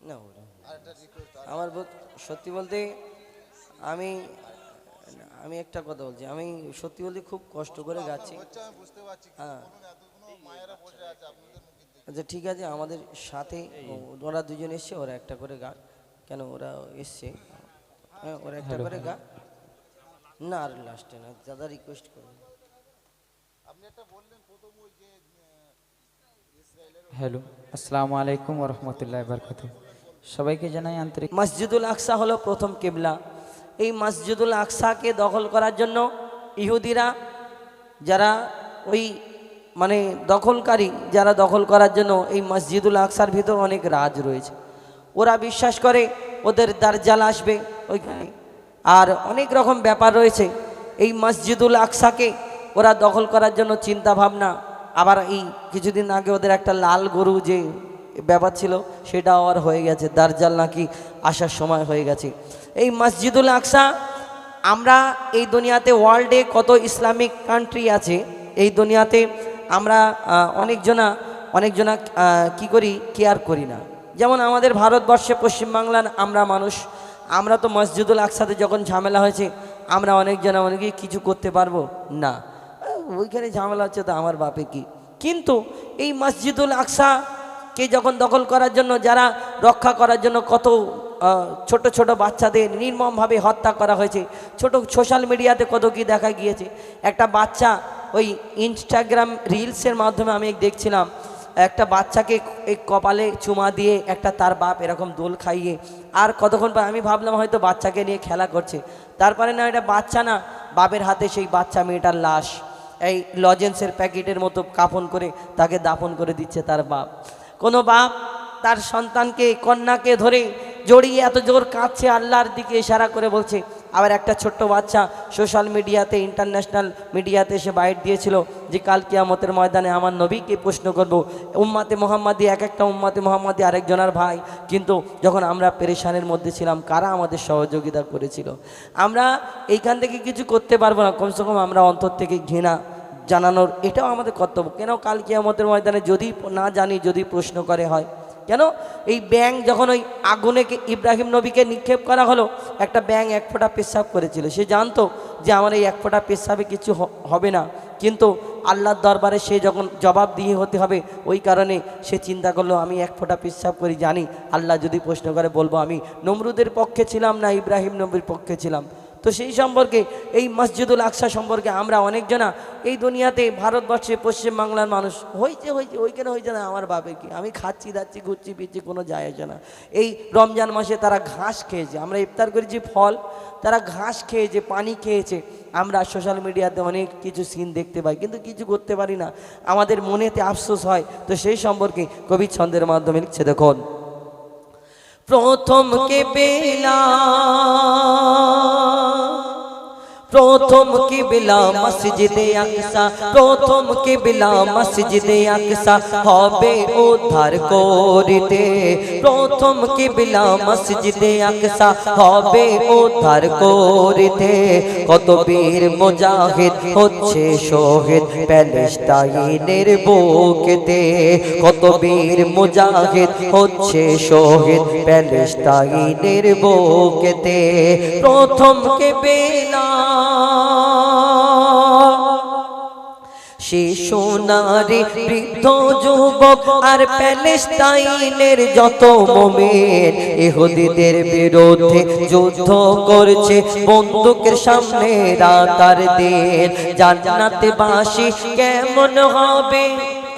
না আমার বোধ- সত্যি বলতে আমি আমি একটা কথা বলছি। আমি সত্যি বলতে খুব কষ্ট করে গাচ্ছি। হ্যাঁ। আচ্ছা ঠিক আছে আমাদের সাথে ওরা দুজন এসছে ওরা একটা করে গা কেন ওরা এসছে? হ্যাঁ ওরা একটা করে গা না আর লাস্টে না দাদা রিকোয়েস্ট করুন হ্যালো, আসসালামু আলাইকুম ওরহমতুল্লাহ বরকত সবাইকে জানাই আন্তরিক মসজিদুল আকসা হলো প্রথম কেবলা। এই মসজিদুল আকসাকে দখল করার জন্য ইহুদিরা যারা ওই মানে দখলকারী, যারা দখল করার জন্য এই মসজিদুল আকসার ভিতর অনেক রাজ রয়েছে। ওরা বিশ্বাস করে ওদের দার্জাল আসবে ওইখানে। আর অনেক রকম ব্যাপার রয়েছে। এই মসজিদুল আকসাকে ওরা দখল করার জন্য চিন্তা ভাবনা আবার এই কিছুদিন আগে ওদের একটা লাল গরু যে ব্যাপার ছিল, সেটাও আর হয়ে গেছে। দার্জাল নাকি আসার সময় হয়ে গেছে। এই মসজিদুল আকসা, আমরা এই দুনিয়াতে ওয়ার্ল্ডে কত ইসলামিক কান্ট্রি আছে, এই দুনিয়াতে আমরা অনেকজনা অনেকজনা কি করি? কেয়ার করি না। যেমন আমাদের ভারতবর্ষে পশ্চিমবাংলার আমরা মানুষ, আমরা তো মসজিদুল আকসাতে যখন ঝামেলা হয়েছে, আমরা অনেকজনা অনেকেই কিছু করতে পারব না। ওইখানে ঝামেলা হচ্ছে তো আমার বাপে কি? কিন্তু এই মসজিদুল আকসা কে যখন দখল করার জন্য, যারা রক্ষা করার জন্য কত ছোট ছোট বাচ্চাদের নির্মমভাবে হত্যা করা হয়েছে, ছোট সোশ্যাল মিডিয়াতে কত কি দেখা গিয়েছে, একটা বাচ্চা ওই ইনস্টাগ্রাম রিলসের মাধ্যমে আমি দেখছিলাম, একটা বাচ্চাকে এই কপালে চুমা দিয়ে একটা তার বাপ এরকম দোল খাইয়ে, আর কতক্ষণ পর আমি ভাবলাম হয়তো বাচ্চাকে নিয়ে খেলা করছে, তারপরে না, এটা বাচ্চা না, বাপের হাতে সেই বাচ্চা, মেয়েটার লাশ। এই লজেন্সের প্যাকেটের মতো কাফন করে তাকে দাফন করে দিচ্ছে তার বাপ। কোনো বাপ তার সন্তানকে, কন্যাকে ধরে জড়িয়ে এত জোর কাঁদছে, আল্লাহর দিকে ইশারা করে বলছে, আবার একটা ছোট্ট বাচ্চা সোশ্যাল মিডিয়াতে, ইন্টারন্যাশনাল মিডিয়াতে এসে বাইট দিয়েছিল যে কাল কিয়ামতের ময়দানে আমার নবীকে প্রশ্ন করব, উম্মাতে মোহাম্মদী এক একটা উম্মাতে মোহাম্মদী আরেকজনের ভাই। কিন্তু যখন আমরা পেরেশানের মধ্যে ছিলাম, কারা আমাদের সহযোগিতা করেছিল? আমরা এইখান থেকে কিছু করতে পারব না, কমসে কম আমরা অন্তর থেকে ঘৃণা জানানোর, এটাও আমাদের কর্তব্য। কেন কাল কিয়ামতের ময়দানে যদি না জানি, যদি প্রশ্ন করে হয়? কেন? এই ব্যাং যখন ওই আগুনেকে ইব্রাহিম নবীকে নিক্ষেপ করা হলো, একটা ব্যাং এক ফোঁটা পেশাব করেছিল। সে জানতো যে আমার এই এক ফোঁটা পেশাবে কিছু হবে না। কিন্তু আল্লাহর দরবারে সে যখন জবাব দিয়ে হতে হবে, ওই কারণে সে চিন্তা করল, আমি এক ফোঁটা পেশাব করি, জানি আল্লাহ যদি প্রশ্ন করে বলব আমি। নমরুদের পক্ষে ছিলাম না, ইব্রাহিম নবীর পক্ষে ছিলাম। তো সেই সম্পর্কে, এই মসজিদুল আকসা সম্পর্কে আমরা অনেকজনা এই দুনিয়াতে ভারতবর্ষে পশ্চিমবাংলার মানুষ হয়েছে হয়েছে ওইখানে হয়েছে না, আমার বাপে কি? আমি খাচ্ছি, দাচ্ছি, ঘুরছি, ফিরছি, কোনো যায় না। এই রমজান মাসে তারা ঘাস খেয়েছে। আমরা ইফতার করেছি ফল, তারা ঘাস খেয়েছে, পানি খেয়েছে। আমরা সোশ্যাল মিডিয়াতে অনেক কিছু সিন দেখতে পাই, কিন্তু কিছু করতে পারি না। আমাদের মনেতে আফসোস হয়। তো সেই সম্পর্কে কবি ছন্দের মাধ্যমে লিখছে, দেখুন। প্রথম কে বেলা প্রথম কিবলা মসজিদে আকসা, প্রথম কিবলা মসজিদে আকসা, হবে উদ্ধার করিতে। প্রথম কিবলা মসজিদে আকসা, হবে উদ্ধার করিতে। কত বীর মুজাহিদ হচ্ছে শহীদ প্যালেস্টাইনের বুকেতে। কত বীর মুজাহিদ হচ্ছে শহীদ প্যালেস্টাইনের বুকেতে। প্রথম কিবলা শিশু নারী বৃদ্ধ যুবক আর প্যালেস্টাইনের যত মোমেন এহুদিদের বিরুদ্ধে যুদ্ধ করছে। বন্দুকের সামনে রাতার দিন। জান্নাতে বাসি কেমন হবে?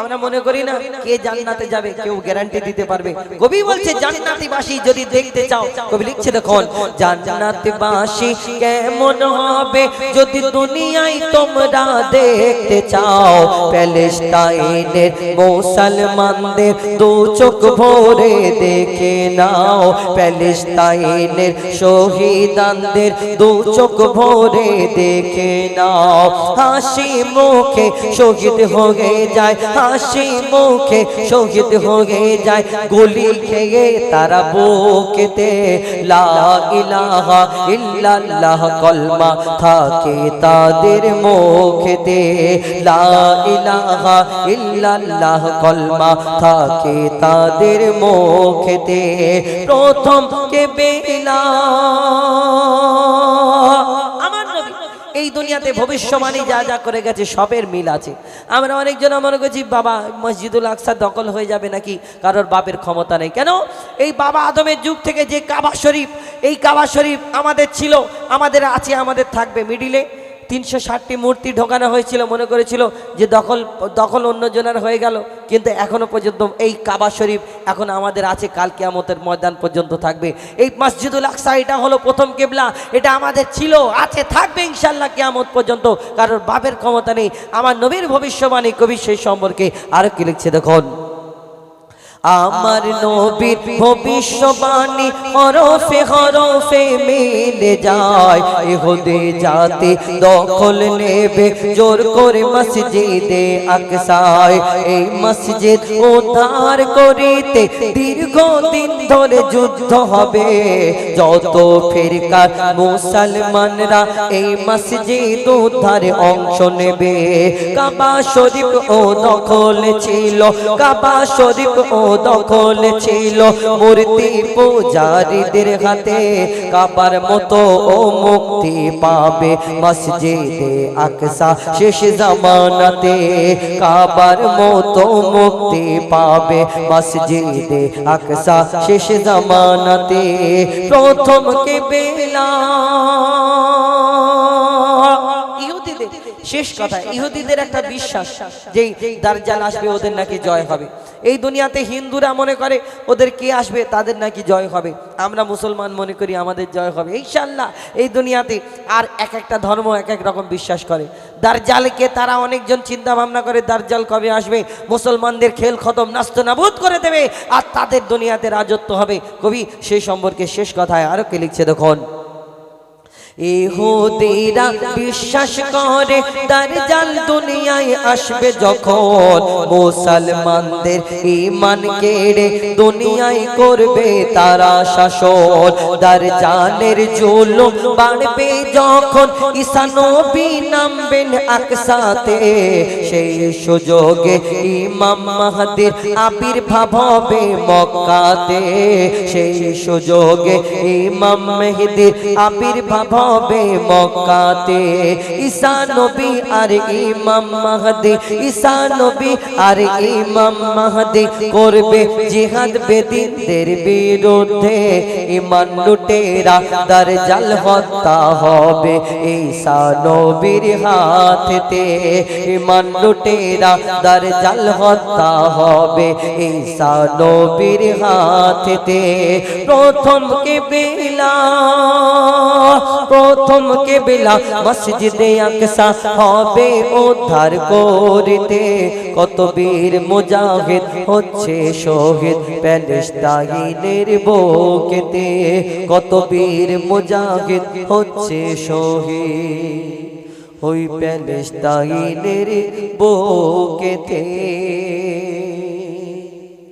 আমরা মনে করি না কে জান্নাতে যাবে, কেউ গ্যারান্টি দিতে পারবে। কবি বলছে জান্নাতি বাসী যদি দেখতে চাও, কবি লিখছে, দেখুন জান্নাতি বাসী কেমন হবে যদি দুনিয়ায় তোমরা দেখতে চাও? প্যালেস্টাইনের মুসলমানদের দু চোখ ভরে দেখে নাও। প্যালেস্টাইনের শহীদানদের দু চোখ ভরে দেখে নাও। হাসি মুখে শহীদ হয়ে যায় হাসি মুখে শহীদ হয়ে যায়, গুলি খেয়ে তারা বুকেতে, লা ইলাহা ইল্লাল্লাহ কলমা থাকে তাদের মুখেতে, লা ইলাহা ইল্লাল্লাহ কলমা থাকে তাদের মুখেতে, প্রথম কে বেলা এই দুনিয়াতে ভবিষ্যবাণী যা যা করে গেছে সবের মিল আছে। আমরা অনেকজন মনে করছি বাবা মসজিদুল আকসা দখল হয়ে যাবে নাকি? কারোর বাপের ক্ষমতা নেই। কেন? এই বাবা আদমের যুগ থেকে যে কাবা শরীফ এই কাবা শরীফ আমাদের ছিল আমাদের আছে আমাদের থাকবে মিডিলে। তিনশো ষাটটি মূর্তি ঢোকানো হয়েছিল, মনে করেছিল যে দখল দখল অন্যজনের হয়ে গেল। কিন্তু এখনও পর্যন্ত এই কাবা শরীফ এখন আমাদের আছে, কাল কিয়ামতের ময়দান পর্যন্ত থাকবে। এই মসজিদুল আকসা, এটা হলো প্রথম কেবলা, এটা আমাদের ছিল, আছে, থাকবে ইনশাল্লাহ কিয়ামত পর্যন্ত। কারোর বাপের ক্ষমতা নেই, আমার নবীর ভবিষ্যবাণী কবি সেই সম্পর্কে আরও কি লিখছে দেখুন। আমার নবীর ভবিষ্যবাণী হরফে হরফে মিলে যায়। এহদে যাতে দখল নেবে জোর করে মসজিদে আকসায়। এই মসজিদ উদ্ধার করিতে দীর্ঘ দিন ধরে যুদ্ধ হবে। যত ফিরকার মুসলমানরা এই মসজিদ উদ্ধারে অংশ নেবে। কাবা শরীফ ও দখল ছিল কাবা শরীফ ও দখল ছিল মূর্তি পূজারীদের হাতে। কাবার মতো ও মুক্তি পাবে মসজিদে আকসা শেষ জামানাতে। কাবার মতো মুক্তি পাবে মসজিদে আকসা শেষ জামানাতে। প্রথম কে বেলা শেষ কথা ইহুদিদের একটা বিশ্বাস যে দার্জাল আসবে ওদের নাকি জয় হবে। এই দুনিয়াতে হিন্দুরা মনে করে ওদের কে আসবে? তাদের নাকি জয় হবে। আমরা মুসলমান মনে করি আমাদের জয় হবে। ইনশাল্লাহ এই দুনিয়াতে আর এক একটা ধর্ম এক এক রকম বিশ্বাস করে। দার্জালকে তারা অনেকজন চিন্তা ভাবনা করে দার্জাল কবে আসবে? মুসলমানদের খেল খতম নাস্ত নাবুদ করে দেবে। আর তাদের দুনিয়াতে রাজত্ব হবে। কবি সেই সম্পর্কে শেষ কথায় আরও কে লিখছে দেখুন। ইহুদিরা বিশ্বাস করে দার্জাল দুনিয়ায় আসবে যখন। মুসলমানদের ইমান কেড়ে দুনিয়ায় করবে তারা শাসন। দার্জালের জুলুম বাড়বে যখন ঈসা নবী নামবেন আকসাতে। সেই সুযোগে ইমাম মাহাদির আবির্ভাব হবে মক্কাতে। সেই সুযোগে ইমাম মেহেদির আবির্ভাব হবে মক্কাতে। ঈসা নবী আর ইমাম মাহদি, ঈসা নবী আর ইমাম মাহদি করবে জিহাদ বেদিনদের বিরুদ্ধে। ইমান লুটেরা দারজাল হত্যা হবে ঈসা নবীর হাতেতে। ইমান লুটেরা দারজাল হত্যা হবে ঈসা নবীর হাতেতে। প্রথম কে বেলা প্রথম কেবেলা মসজিদে আকসা হবে উদ্ধার করিতে। কত বীর মুজাহিদ হচ্ছে শহীদ প্যালেস্তাইনের বুকেতে। কত বীর মুজাহিদ হচ্ছে শহীদ ওই প্যালেস্তাইনের বুকেতে।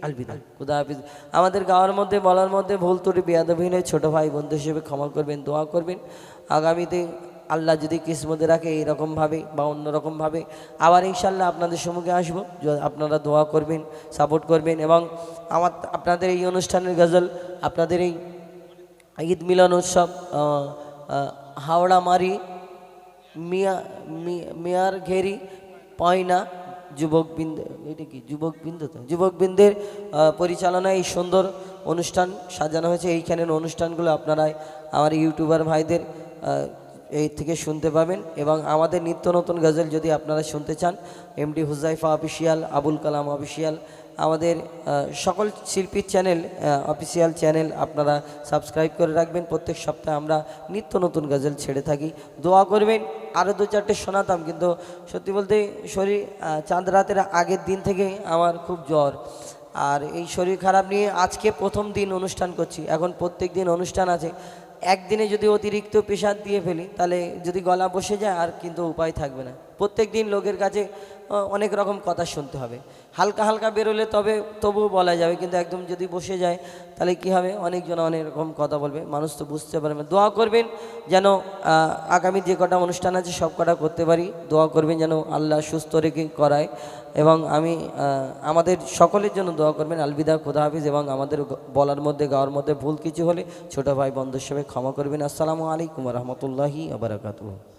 আলবিদা। খুদা হাফিজ। আমাদের গাওয়ার মধ্যে, বলার মধ্যে ভুল ত্রুটি বেয়াদবিহীনের ছোট ভাই, বন্ধু হিসেবে ক্ষমা করবেন, দোয়া করবেন। আগামীতে আল্লাহ যদি কিসমতে রাখে, এইরকমভাবে বা অন্যরকমভাবে, আবার ইনশাল্লাহ আপনাদের সম্মুখে আসব। আপনারা দোয়া করবেন, সাপোর্ট করবেন এবং আমার, আপনাদের এই অনুষ্ঠানের গজল, আপনাদের এই ঈদ মিলন উৎসব হাওড়া মারি মিয়া মেয়ার ঘেরি, পয়না যুবক বৃন্দ এটা কি যুবক বৃন্দ তো? যুবক বৃন্দের পরিচালনায় এই সুন্দর অনুষ্ঠান সাজানো হয়েছে। এইখানের অনুষ্ঠানগুলো আপনারা আমার ইউটিউবার ভাইদের এই থেকে শুনতে পাবেন এবং আমাদের নিত্য নতুন গজল যদি আপনারা শুনতে চান, MD Huzaifa official, Abul Kalam official আমাদের সকল শিল্পীর চ্যানেল অফিসিয়াল চ্যানেল আপনারা সাবস্ক্রাইব করে রাখবেন। প্রত্যেক সপ্তাহে আমরা নিত্য নতুন গজল ছেড়ে থাকি। দোয়া করবেন আরও দু চারটে শোনাতাম, কিন্তু সত্যি বলতে শরীর চাঁদ রাতের আগের দিন থেকে আমার খুব জ্বর। আর এই শরীর খারাপ নিয়ে আজকে প্রথম দিন অনুষ্ঠান করছি। এখন প্রত্যেক দিন অনুষ্ঠান আছে। একদিনে যদি অতিরিক্ত প্রেশার দিয়ে ফেলি, তাহলে যদি গলা বসে যায়, আর কিন্তু উপায় থাকবে না। প্রত্যেক দিন লোকের কাছে অনেক রকম কথা শুনতে হবে। হালকা হালকা বেরোলে তবে, তবুও বলা যাবে, কিন্তু একদম যদি বসে যায়, তাহলে কি হবে? অনেকজন অনেক রকম কথা বলবে, মানুষ তো বুঝতে পারবে দোয়া করবেন যেন আগামী যে কটা অনুষ্ঠান আছে, সব কটা করতে পারি। দোয়া করবেন যেন আল্লাহ সুস্থ রেখে করায়। এবং আমি আমাদের সকলের জন্য দোয়া করবেন। আলবিদা, খোদা হাফিজ এবং আমাদের বলার মধ্যে, গাওয়ার মধ্যে ভুল কিছু হলে ছোট ভাই বন্ধুর সবাই ক্ষমা করবেন। আসসালামু আলাইকুম রহমতুল্লাহি আবরাকাতুহ